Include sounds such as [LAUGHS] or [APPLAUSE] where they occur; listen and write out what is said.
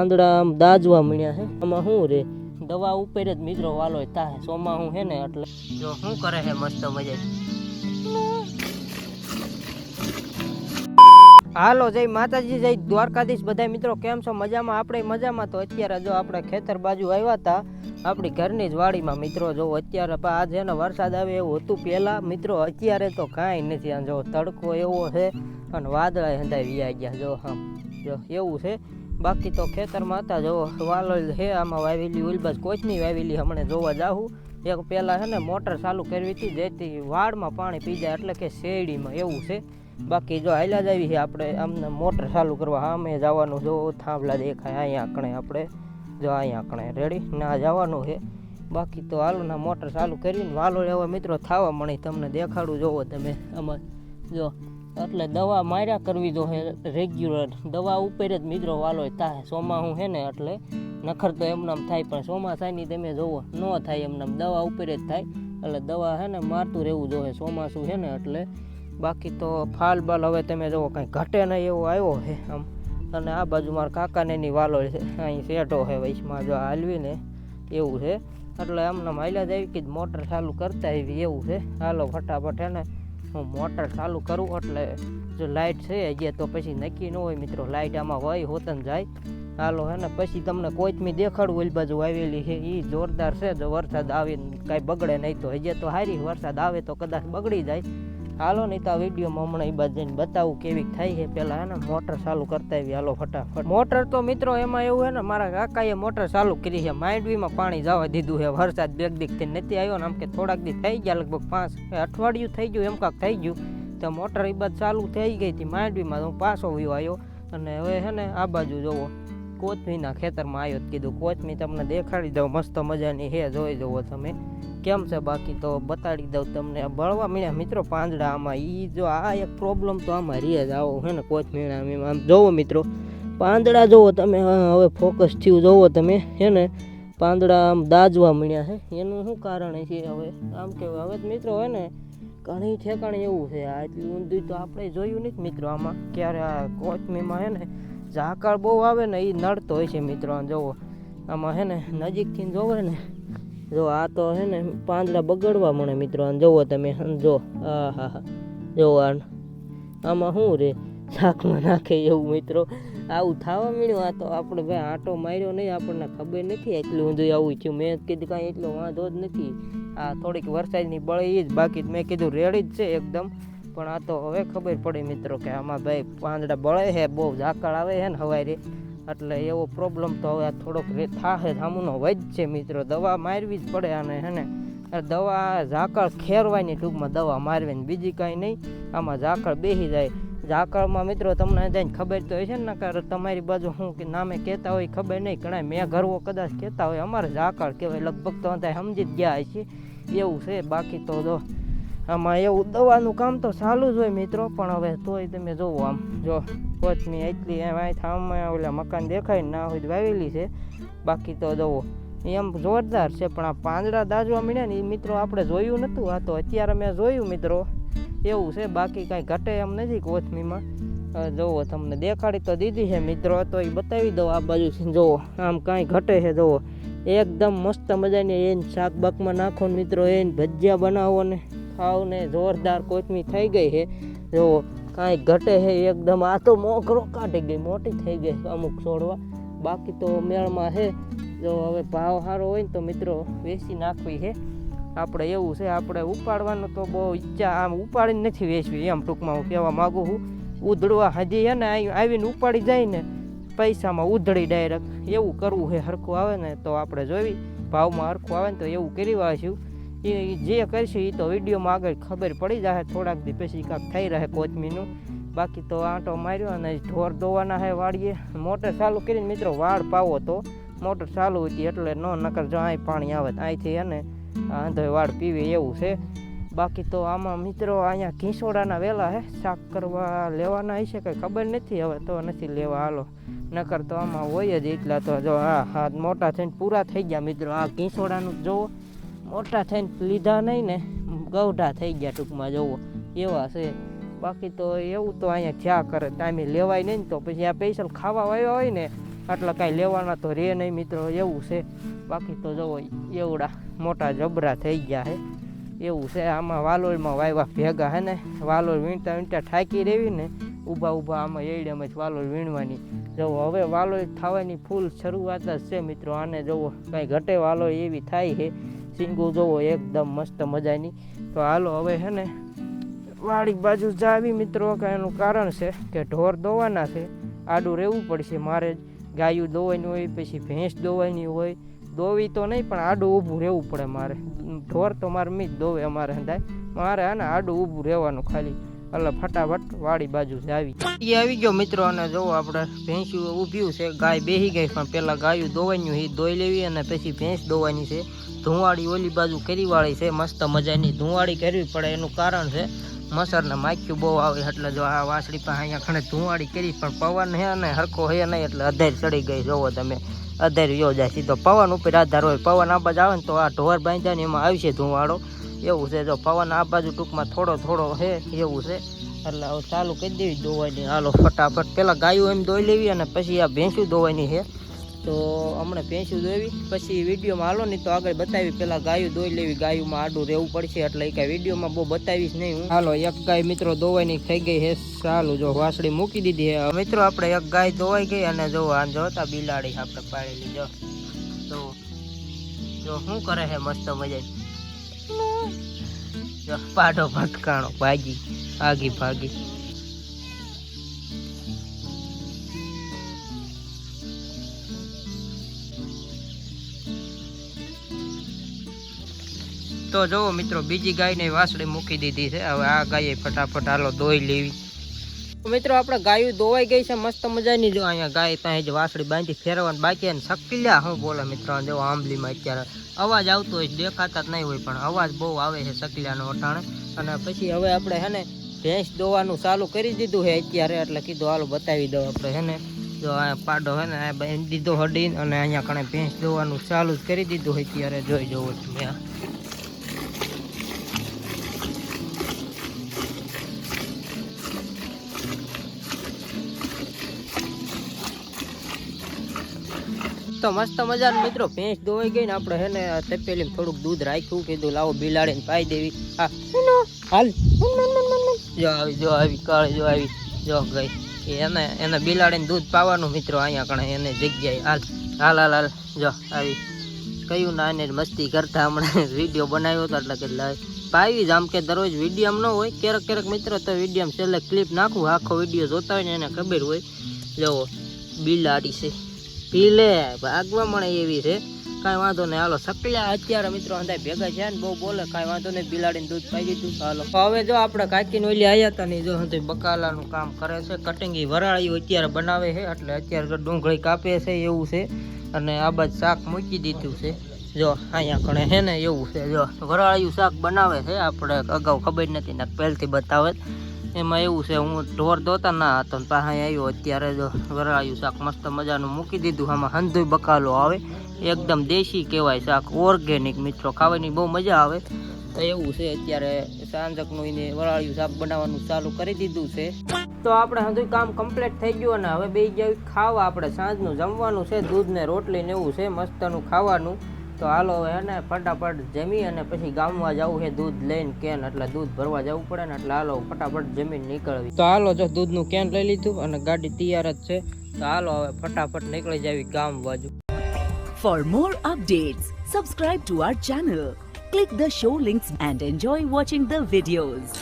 આંદડા આમ દાજવા મળ્યા છે આમાં શું રે? દવા ઉપર જ મિત્રો વાલો થાય. સોમાં હું હે ને એટલે જો શું કરે છે મસ્ત મજા હાલો, જય માતાજી, જય દ્વારકાધીશ બધા મિત્રો, કેમ છો? મજામાં? આપણે મજામાં તો અત્યારે જો આપણે ખેતર બાજુ આવ્યા હતા, આપણી ઘરની જ વાડીમાં. મિત્રો, જો અત્યારે આ છે ને વરસાદ આવે એવું હતું પહેલાં. મિત્રો, અત્યારે તો કાંઈ નથી. આ જો તડકો એવો છે અને વાદળા હંધાઈ વ્યા ગયા. જો હા, જો એવું છે. બાકી તો ખેતરમાં હતા જો વાલોલ છે, આમાં વાવેલી ઉલબાજ કોચની વાવેલી હમણાં જોવા જાઉં એક પહેલાં છે ને મોટર ચાલુ કરવી હતી, જેથી વાડમાં પાણી પી જાય એટલે કે શેરડીમાં, એવું છે. બાકી જો હાલ્યા જ આવી છે આપણે, આમને મોટર ચાલુ કરવા સામે જવાનું જો, થાંભલા દેખાય, અહીંયા આંકણે આપણે. જો અહીંયા આંકણે રેડી? ના, જવાનું છે. બાકી તો હાલો ના મોટર ચાલુ કરીને વાલો એવા મિત્રો થવા મળી, તમને દેખાડું જોવો તમે આમાં જો એટલે દવા માર્યા કરવી જો રેગ્યુલર દવા ઉપર જ મિત્રો વાલો થાય. સોમાં હું હે ને એટલે નખર તો એમનામ થાય, પણ ચોમાસાની તમે જોવો, ન થાય એમનામ. દવા ઉપર જ થાય. એટલે દવા હે ને મારતું રહેવું જોઈએ. ચોમાસું છે ને એટલે બાકી તો ફાલ બાલ હવે તમે જુઓ કાંઈ ઘટે નહીં એવો આવ્યો છે આમ. અને આ બાજુ મારા કાકાને એની વાલો છે. અહીં શેઠો છે વૈશમાં જો હાલવીને એવું છે. એટલે આમને હાલ્યા જ આવી કે મોટર ચાલુ કરતા આવી એવું છે. હાલો ફટાફટ હે ને હું મોટર ચાલુ કરું એટલે જો લાઇટ છે હજી તો પછી નક્કી ન હોય મિત્રો. લાઇટ આમાં હોય, હોતન જાય. હાલો હે ને, પછી તમને કોચમી દેખાડું ઓલી બાજુ આવેલી છે એ જોરદાર છે, જો વરસાદ આવે કાંઈ બગડે નહીં તો. હજી તો સારી વરસાદ આવે તો કદાચ બગડી જાય. હાલો નહીં તો આ વિડીયોમાં હમણાં એ બાજુ જઈને બતાવું કેવી થાય છે. પહેલાં હે ને મોટર ચાલુ કરતા આવી. હાલો ફટાફટ. મોટર તો મિત્રો એમાં એવું છે ને મારા કાકાએ મોટર ચાલુ કરી છે. માંડવીમાં પાણી જવા દીધું છે. વરસાદ બેગ દીકથી નથી આવ્યો ને આમ કે થોડાક દી થઈ ગયા, લગભગ પાંચ અઠવાડિયું થઈ ગયું, એમ કાંક થઈ ગયું. તો મોટર એ બાદ ચાલુ થઈ ગઈ હતી. માંડવીમાં હું પાછો વયો આવ્યો. અને હવે છે ને આ બાજુ જોવો. કોથમીના ખેતરમાં આવ્યો કીધું કોથમી તમને દેખાડી દઉં, મસ્ત મજાની હે, જોઈ જુઓ તમે. કેમ છે બાકી તો બતાડી દઉં તમને. બળવા મળ્યા મિત્રો પાંદડા આમાં એ જો આ એક પ્રોબ્લેમ તો આમાં રહે જ આવો, હે ને કોથમીના આમ જોવો મિત્રો, પાંદડા જોવો તમે હવે ફોકસ થયું, જોવો તમે, હે ને. પાંદડા આમ દાજવા મળ્યા છે, એનું શું કારણ છે હવે? આમ કે હવે મિત્રો હોય ને, ઘણી ઠેકાણે એવું છે આટલું ઊંધું તો આપણે જોયું નથી મિત્રો આમાં, ક્યારે આ કોથમીમાં હે ને ઝાકળ બહુ આવે ને એ નડતો હોય છે મિત્રો જુઓ આમાં હે ને નજીકથી જોવે ને, જો આ તો હે ને પાંદડા બગડવા મળે મિત્રો જુઓ તમે જો આ હા હા જો આમાં શું રે શાકમાં નાખે એવું મિત્રો. આવું થવા મળ્યું આ તો આપણે ભાઈ આંટો માર્યો નહીં, આપણને ખબર નથી એટલું ઊંધું આવું થયું. મેં કીધું કાંઈ એટલો વાંધો જ નથી. આ થોડીક વરસાદની બળી જ બાકી મેં કીધું, રેડી જ છે એકદમ. પણ આ તો હવે ખબર પડી મિત્રો કે આમાં ભાઈ પાંદડા બળે છે, બહુ ઝાકળ આવે છે ને હવારે. એટલે એવો પ્રોબ્લેમ તો હવે થોડોક રે થાહે વધ છે મિત્રો. દવા મારવી જ પડે અને હે ને? દવા ઝાકળ ખેરવાની ટૂંકમાં દવા મારવાની બીજી કાંઈ નહીં. આમાં ઝાકળ બેસી જાય. ઝાકળમાં મિત્રો તમને જઈને ખબર તો હશે ને નકર તમારી બાજુ શું કે નામે કહેતા હોય ખબર નહીં ઘણા મેં ઘરવો કદાચ કહેતા હોય, અમારે ઝાકળ કહેવાય. લગભગ તો સમજી જ ગયા છે એવું છે, બાકી તો જો આમાં એવું દવાનું કામ તો ચાલુ જ હોય મિત્રો, પણ હવે તોય તમે જોવો આમ, જો કોથમી એટલી એમ થાંભમાં ઓલા મકાન દેખાય ને હોય વાવેલી છે. બાકી તો જોવો, એમ જોરદાર છે, પણ આ પાંદડા દાજવા મળ્યા ને એ મિત્રો આપણે જોયું નહોતું આ તો અત્યારે મેં જોયું મિત્રો. એવું છે, બાકી કાંઈ ઘટે એમ નથી કોથમીમાં જુઓ તમને દેખાડી તો દીધી છે મિત્રો, તો એ બતાવી દઉં આ બાજુ જુઓ આમ કાંઈ ઘટે છે જુઓ એકદમ મસ્ત મજાની એને શાક બાકમાં નાખો ને મિત્રો, એને ભજીયા બનાવો ને. ખાવ ને જોરદાર કોથમી થઈ ગઈ છે. જો કાંઈ ઘટે છે એકદમ, આ તો મોકરો કાઢી ગઈ, મોટી થઈ ગઈ અમુક છોડવા. બાકી તો મેળમાં છે. જો હવે ભાવ સારો હોય ને તો મિત્રો વેચી નાખવી છે. આપણે એવું છે, આપણે ઉપાડવાનું તો બહુ ઈચ્છા, આમ ઉપાડીને નથી વેચવી, એમ ટૂંકમાં હું કહેવા માગું છું. ઉધડવા હજી છે ને આવીને ઉપાડી જાય ને, પૈસામાં ઉધડી ડાયરેક્ટ એવું કરવું છે, હરખું આવે ને તો આપણે જોઈ, ભાવમાં હરખું આવે ને તો એવું કરી વાંચ્યું. એ જે કરશે એ તો વિડીયોમાં આગળ ખબર પડી જશે થોડાક દી પછી કાંક થઈ રહે કોચમીનું બાકી તો આંટો માર્યો અને ઢોર દોવાના હે વાળીએ મોટર ચાલુ કરીને મિત્રો વાળ પાવો તો. મોટર ચાલુ હતી એટલે ન, નકર જો અહીં પાણી આવે અહીંથી અને આંધો વાળ પીવે એવું છે. બાકી તો આમાં મિત્રો અહીંયા ઘીસોડાના વેલા હે, શાક કરવા લેવાના હશે કંઈ ખબર નથી, હવે તો નથી લેવા હાલો. નકર તો આમાં હોય જ એટલા તો જો હા હા મોટા થઈને પૂરા થઈ ગયા મિત્રો, આ ઘીસોડાનું જોવો. મોટા થઈને લીધા નહીં ને, ગૌઢા થઈ ગયા ટૂંકમાં, જોવો. એવા છે. બાકી તો એવું તો અહીંયા જ્યાં કરે. ટાઈમે લેવાય નહીં તો પછી આ પૈસા ખાવા આવ્યા હોય ને, આટલા કાંઈ લેવાના તો રે નહીં મિત્રો, એવું છે. બાકી તો જવો, એવડા મોટા જબરા થઈ ગયા છે. એવું છે. આમાં વાલોળમાં વાયવા ભેગા હે ને, વાલોળ વીણતા વીણતા થાકી રહેવી ને, ઊભા ઊભા આમાં એડિયામાં જ વાલોળ વીણવાની. જુઓ હવે વાલોળ થવાની ફૂલ શરૂઆત જ છે મિત્રો, આને જવો, કાંઈ ઘટે વાલોળ એવી થાય છે. સિંગુ જુઓ એકદમ મસ્ત મજાની. તો હાલો, હવે હે ને વાડી બાજુ જાવી મિત્રો, કે એનું કારણ છે કે ઢોર દોવાના છે. આડું રહેવું પડશે, મારે ગાયું દોવાની હોય, પછી ભેંસ દોવાની હોય. દોવી તો નહીં, પણ આડું ઊભું રહેવું પડે મારે. ઢોર તો મારે મી જ દોવે અમારે હંધાય. મારે હે ને આડું ઊભું રહેવાનું ખાલી. એટલે ફટાફટ વાડી બાજુ આવી. એ આવી ગયો મિત્રો અને જોવો આપણે ભેંસ્યું ઊભ્યું છે, ગાય બેહી ગઈ પણ પેલા ગાયું દોવાનું એ દોઈ લેવી અને પછી ભેંસ દોવાની છે. ધુવાડી ઓલી બાજુ કરી વાળી છે, મસ્ત મજાની ધુવાડી કરવી પડે એનું કારણ છે મસર ને માખ્યું બહુ આવે એટલે જો આ વાસળી પાસે અહીંયા ખણે ધુવાડી કરી પણ પવન હે અને હરખો હે નહીં એટલે અધેર ચડી ગઈ, જોવો તમે. અધેર યો જાય, સીધો પવન ઉપર આધાર હોય, પવન આ બાજુ આવે ને તો આ ઢોર બાંધ્યા ને એમાં આવશે ધુવાડો એવું છે. જો પવન આ બાજુ ટૂંકમાં થોડો થોડો છે એવું છે. એટલે હવે ચાલુ કરી દેવી દોવાની. હાલો, ફટાફટ. પહેલાં ગાયું એમ દોઈ લેવી અને પછી આ ભેંસું દોવાની છે. તો હમણાં ભેંસું દોવી પછી વિડીયોમાં હાલો, નહીં તો આગળ બતાવી. પહેલાં ગાયું દોઈ લેવી. ગાયુંમાં આડું રહેવું પડશે એટલે એ કાંઈ વિડીયોમાં બહુ બતાવીશ નહીં હું. હાલો, એક ગાય મિત્રો દોવાની થઈ ગઈ હે ચાલુ, જો વાસળી મૂકી દીધી હે મિત્રો, આપણે એક ગાય દોવાઈ ગઈ અને જો આ જોતા બિલાડી, આપણે પાડેલી જો. તો જો શું કરે છે? મસ્ત મજા પાડો ભટકાણો, ભાગી ભાગી ભાગી. તો જુઓ મિત્રો, બીજી ગાયને વાસળી મૂકી દીધી છે. હવે આ ગાયે ફટાફટ હાલો દોઈ લેવી. મિત્રો, આપણે ગાયું દોવાઈ ગઈ છે. મસ્ત મજાની જો અહીંયા ગાય ત્યાં જ વાસળી બાંધી ફેરવાની બાકી અને સકલ્યા હું બોલે મિત્રો, જો આંબલીમાં અત્યારે અવાજ આવતો હોય દેખાતા જ નહીં હોય, પણ અવાજ બહુ આવે છે સકલિયાનો અટાણે અને પછી હવે આપણે હે ને ભેંસ દોવાનું ચાલુ કરી દીધું છે અત્યારે, એટલે કીધું હાલો બતાવી દઉં આપણે હે ને. જો આ પાડો હે ને દીધો હડીને, અને અહીંયા કણે ભેંસ દોવાનું ચાલુ જ કરી દીધું છે અત્યારે. જોઈ જવું તમે તો મસ્ત મજાનું મિત્રો ભેંસ દોવાઈ ગઈ ને આપણે હે ને તપેલી થોડુંક દૂધ રાખ્યું કીધું લાવો બિલાડીને પાઈ દેવી. હા. હાલ. જો આવી જો આવી કાળી જો આવી. જો ગઈ. એને એને બિલાડીને દૂધ પાવાનું મિત્રો અહીંયા કણે એને જગ્યાએ. હાલ હાલ હાલ હાલ. જો આવી. કયું ના એને મસ્તી કરતા હમણાં [LAUGHS] વીડિયો બનાવ્યો હતો એટલે કે લાય. પાવી જ આમ કે દરરોજ વીડિયો ન હોય ક્યારેક ક્યારેક મિત્રો તો વીડિયો છેલ્લે ક્લિપ નાખું આખો વીડિયો જોતા હોય ને એને ખબર હોય. જુઓ બિલાડી છે. પીલે ભાગવા મળે એવી છે. કાંઈ વાંધો નહીં. હાલો સકલ્યા અત્યારે મિત્રો અંદાજ ભેગા છે ને બહુ બોલે, કાંઈ વાંધો નહીં. બિલાડીને દૂધ પાઈ દીધું હાલો, હવે જો આપણે કાકીને ઓલી આવ્યા હતા ને જો હંતે બકાલાનું કામ કરે છે. કટિંગી વરાળીઓ અત્યારે બનાવે છે. એટલે અત્યારે ડુંગળી કાપે છે એવું છે. અને આ બાજુ શાક મૂકી દીધું છે. જો, અહીંયા કણે હે ને એવું છે. જો, વરાળિયું શાક બનાવે છે. આપણે અગાઉ ખબર નથી ને પહેલથી બતાવે. એમાં એવું છે, હું ઢોર દોતા ના હતો પાસે આવ્યો અત્યારે વરાળિયું શાક મસ્ત મજાનું મૂકી દીધું, આમાં હંધુય બકાલો આવે. એકદમ દેશી કહેવાય શાક, ઓર્ગેનિક મિત્રો, ખાવાની બહુ મજા આવે. તો એવું છે, અત્યારે સાંજકનું એને વરાળ્યું શાક બનાવવાનું ચાલુ કરી દીધું છે. તો આપણે હંધુય કામ કમ્પ્લીટ થઈ ગયું અને હવે બે જાય ખાવા આપણે સાંજનું જમવાનું છે દૂધ ને રોટલી ને એવું છે, મસ્તનું ખાવાનું. તો હાલો હવે ને ફટાફટ જમી અને પછી ગામમાં જવું છે દૂધ લઈને કેન એટલે દૂધ ભરવા જવું પડે ને એટલે હાલો ફટાફટ જમીન નીકળવી. તો હાલો જો દૂધનું કેન લઈ લીધું અને ગાડી તૈયાર જ છે. તો હાલો હવે ફટાફટ નીકળી જાવી ગામ બાજુ. For more updates subscribe to our channel click the show links and enjoy watching the videos.